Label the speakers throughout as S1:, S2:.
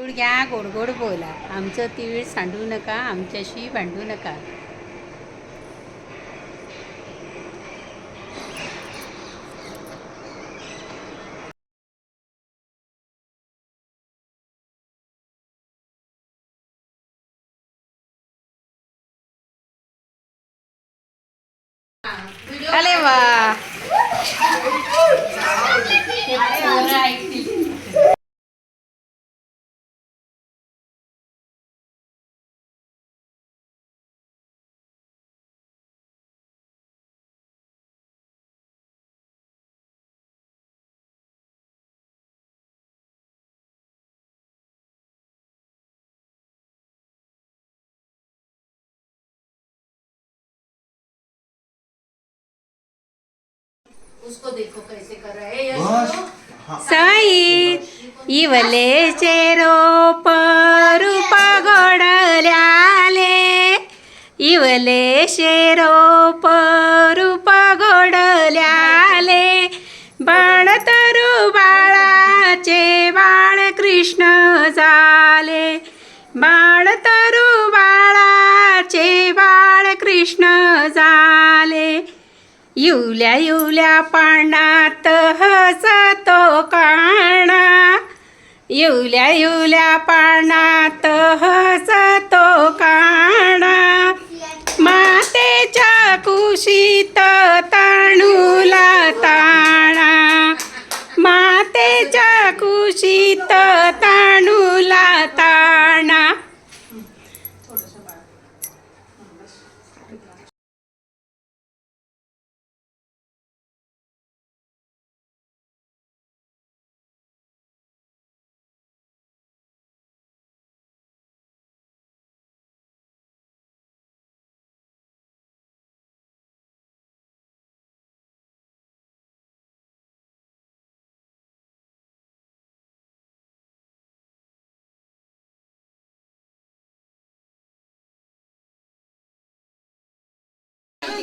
S1: गोड घ्या गोड गोड बोला. आमचं तीळ सांडू नका आमच्याशी भांडू नका.
S2: अरे वा.
S3: उसको देखो कैसे कर रहे हैं। यश
S1: साई इवले रोप रूप गोडल्याले इवले रोप रूप गोडल्याले तरू बाळाचे बाळ कृष्ण झाले। बाळ येवल्या येवल्या पानात हसतो काणा. येवल्या येवल्या पानात हसतो काणा. मातेच्या कुशीत ताणूला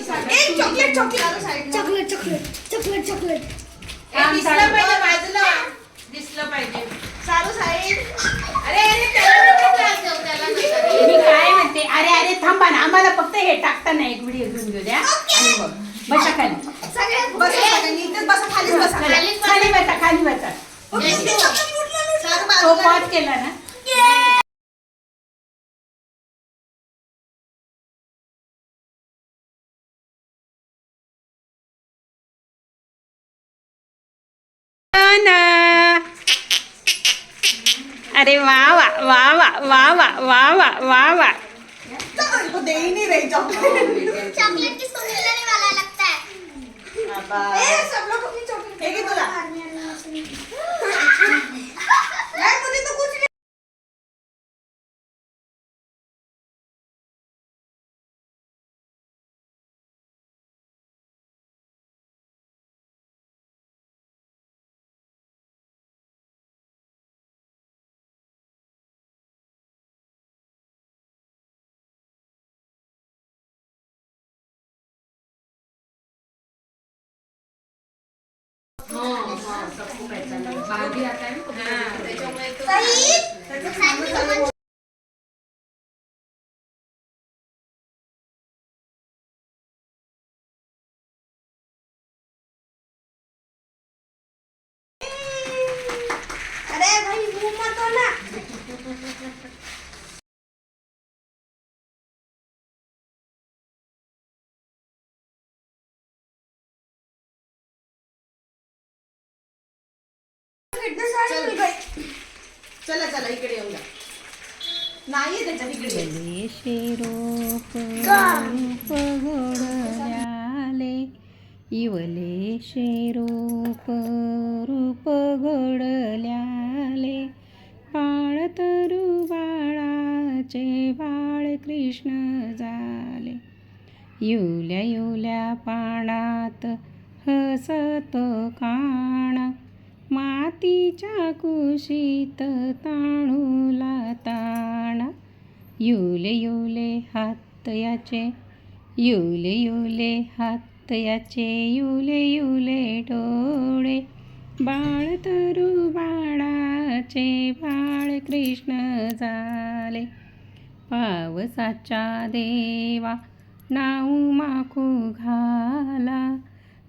S2: chocolate chocolate
S4: chocolate chocolate chocolate chocolate
S3: दिसलं पाहिजे बाजूला. दिसलं पाहिजे.
S2: सारू साईड
S3: अरे अरे.
S1: मी काय म्हणते? अरे अरे थांबा ना. आम्हाला फक्त हे टाकताना एक व्हिडिओ घेऊन घेऊ द्या. आणि बसा खाली.
S2: सगळे बसा सगळ्यांनी इथेच बसा खालीच बसा.
S1: खाली बसा खाली बसा. तो. पॉज केला ना. अरे वा वा वा वा वा वा वा वा वा वा.
S2: तो दे ही नहीं रही चॉकलेट
S4: चॉकलेट किसको मिलने वाला लगता है?
S2: ए सब लोग अपनी चॉकलेट हे। तुला यार मुझे तो कुछ नहीं
S3: बाहेर आता आहे ना,
S2: हाँ,
S3: त्याच्यामुळे तो-
S2: फिटनेस आहे चला. चला इकडे येऊन जा. नाही त्याच्या इकडे इवले
S1: शेरोप रूप घोडल्याले पाळतरू बाळाचे बाळ कृष्ण झाले. येवल्या येवल्या पाण्यात हसत काणा मातीच्या कुशीत ताणूला ताणा. युले युले हात याचे युले युले हात याचे युले युले डोळे. बाळ तरु बाळाचे बाळ कृष्ण झाले. पावसाच्या देवा नाऊ माखू घाला.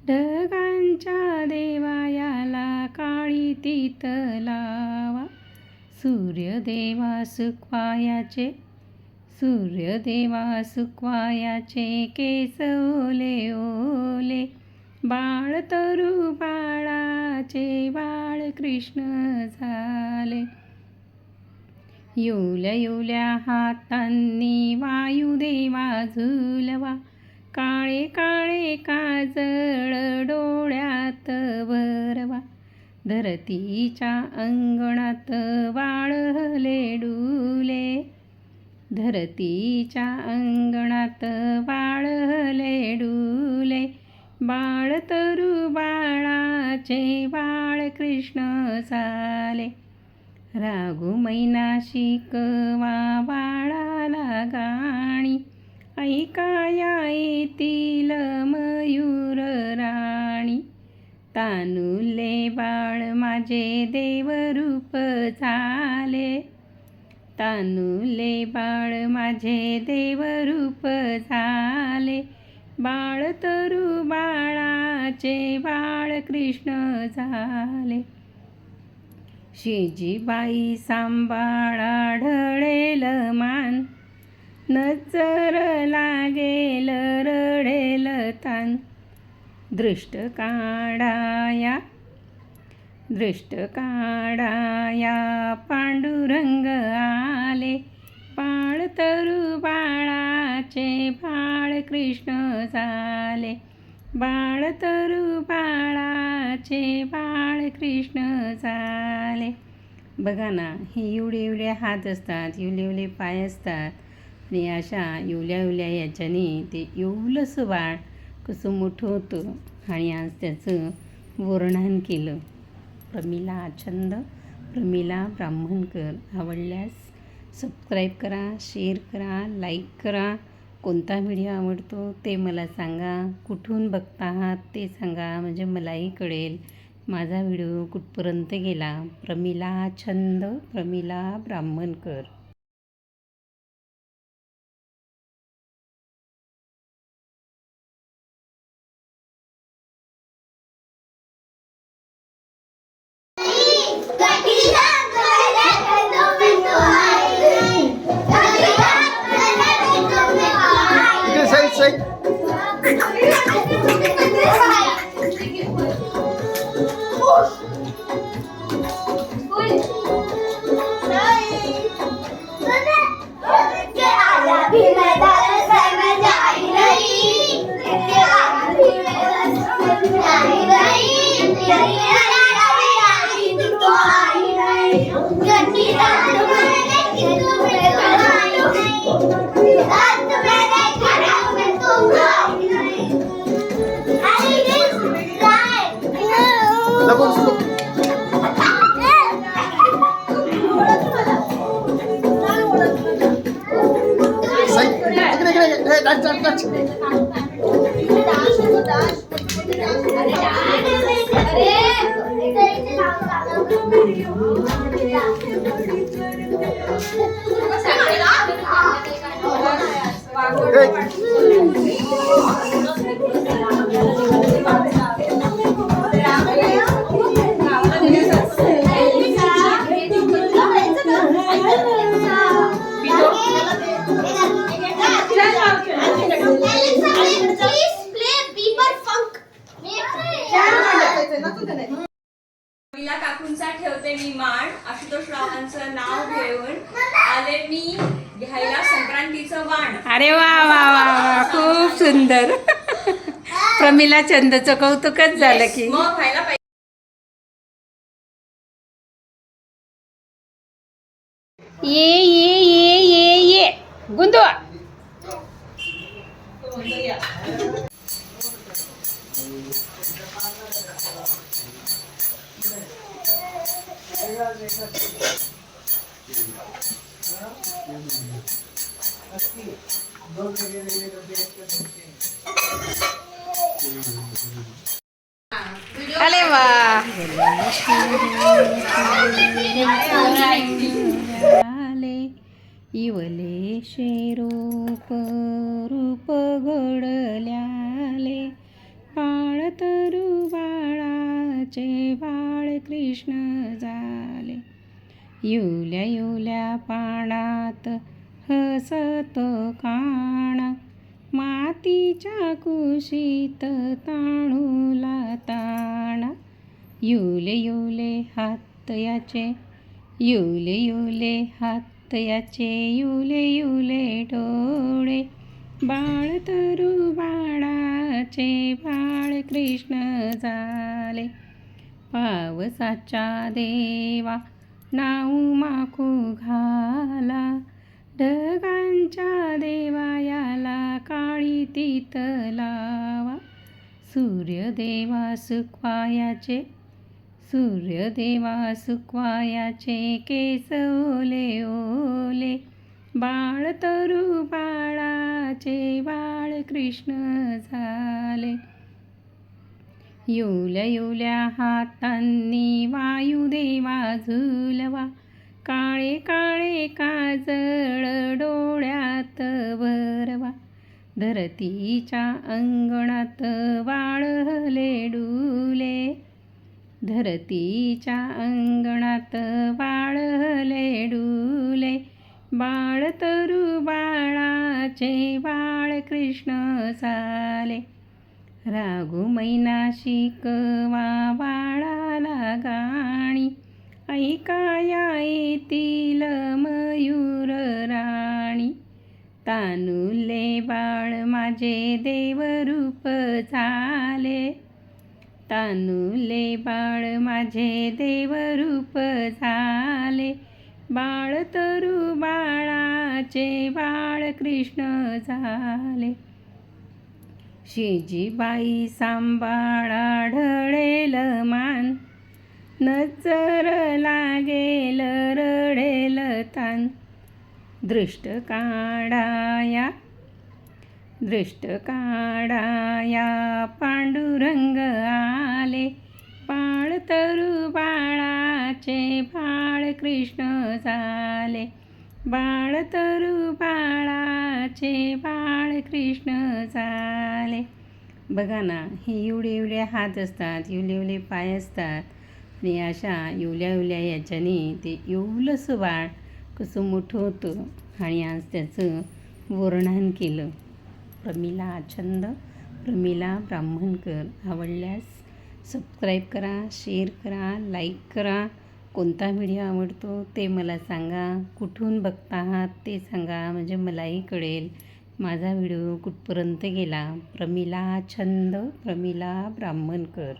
S1: ढगांच्या देवायाला काळी तीत लावा. सूर्यदेवा सुखवायाचे सूर्यदेवा सुखवायाचे केस ओले. ओले बाळ तरु बाळाचे बाळ कृष्ण झाले. युल्या युल्या हातांनी वायुदेवा झुलवा. काळे काळे काजळ डोळ्यात भरवा धरतीच्या अंगणात वाळले डुले. धरतीच्या अंगणात वाळले डुले. बाळ तरु बाळाचे बाळ कृष्ण झाले रागू मैनाशी कवा बाळाला गाणी. ऐकाया येतील मयूर राणी. तानुले बाळ माझे देवरूप झाले. तानुले बाळ माझे देवरूप झाले. बाळ तरु बाळाचे बाळ कृष्ण झाले. शेजीबाई सांबाळा ढळेल मान. नजर लागेल रडेल तान. दृष्ट काढाया दृष्ट काढाया पांडुरंग आले. बाळ तरु बाळाचे बाळ कृष्ण झाले. बाळ तरु बाळाचे बाळ कृष्ण झाले. बघा ना हे एवढे एवढे हात असतात एवढे एवढे पाय असतात. आणि अशा येवल्या येवल्या याच्याने ते येवलंसं बाळ कसं मोठं होतं आणि आज त्याचं वर्णन केलं. प्रमिला छंद प्रमिला ब्राह्मणकर आवडल्यास सबस्क्राईब करा शेअर करा लाईक करा. कोणता व्हिडिओ आवडतो ते मला सांगा. कुठून बघता आहात ते सांगा. म्हणजे मलाही कळेल. माझा व्हिडिओ कुठपर्यंत गेला? प्रमिला छंद प्रमिला ब्राह्मणकर.
S2: काकूंचा ठेव ठेवते मी मान आशुतोष रावांचं नाव घेऊन आले मी घ्यायला संक्रांतीचं वाण.
S1: अरे वा वा वा वा खूप सुंदर. प्रमिला चंदचं कौतुकच झालं की.
S2: मग व्हायला पाहिजे.
S1: ये ये ये ये ये. गुंदू. अरे वा. आले इवले शेरूप रूप घडल्याले पाळतरू बाळाचे बाळ कृष्ण जा युल्या युल्या पाण्यात हसतो काणा. मातीच्या कुशीत ताणूला ताणा. युले युले हात याचे युले युले हात याचे युले युले डोळे. बाळ तरु बाळाचे बाळ कृष्ण झाले. पावसाच्या देवा नाऊ माखू घाला. ढगांच्या देवायाला काळी तीत लावा. सूर्यदेवा सुखवायाचे सूर्यदेवा सुखवायाचे केस ओले. ओले बाळ तरु बाळाचे बाळ कृष्ण झाले. युल्या येवल्या हातांनी वायुदेवा झुलवा. काळे काळे काजळ डोळ्यात भरवा. धरतीच्या अंगणात वाळहले डुले. धरतीच्या अंगणात वाळहले डुले. बाळ तरु बाळाचे बाळ कृष्ण झाले. रागू मैना शिकवा बाळाला गाणी. ऐकाया येतील मयूर राणी. तानुले बाळ माझे देवरूप झाले. तानुले बाळ माझे देवरूप झाले. बाळ तरु बाळाचे बाळ कृष्ण झाले. शेजीबाई सांभाळा ढळेल मान. नजर लागेल रडेल तान. दृष्ट काढाया दृष्ट काढाया पांडुरंग आले. बाळ तरु बाळाचे बाळ कृष्ण झाले. बाळ तरु बाळाचे बाळ कृष्ण झाले. बघा ना हे एवढे एवढे हात असतात एवढे एवढे पाय असतात. आणि अशा एवल्या एवल्या याच्याने ते एवलंसं बाळ कसं मोठं होतं. आणि आज त्याचं वर्णन केलं. प्रमिला छंद प्रमिला ब्राह्मणकर. आवडल्यास सबस्क्राईब करा शेअर करा लाईक करा. कोणता व्हिडिओ आवडतो ते मला सांगा. कुठून बघता आहात ते सांगा. म्हणजे मलाही कळेल. माझा व्हिडिओ कुठपर्यंत गेला? प्रमिला छंद प्रमिला ब्राह्मणकर.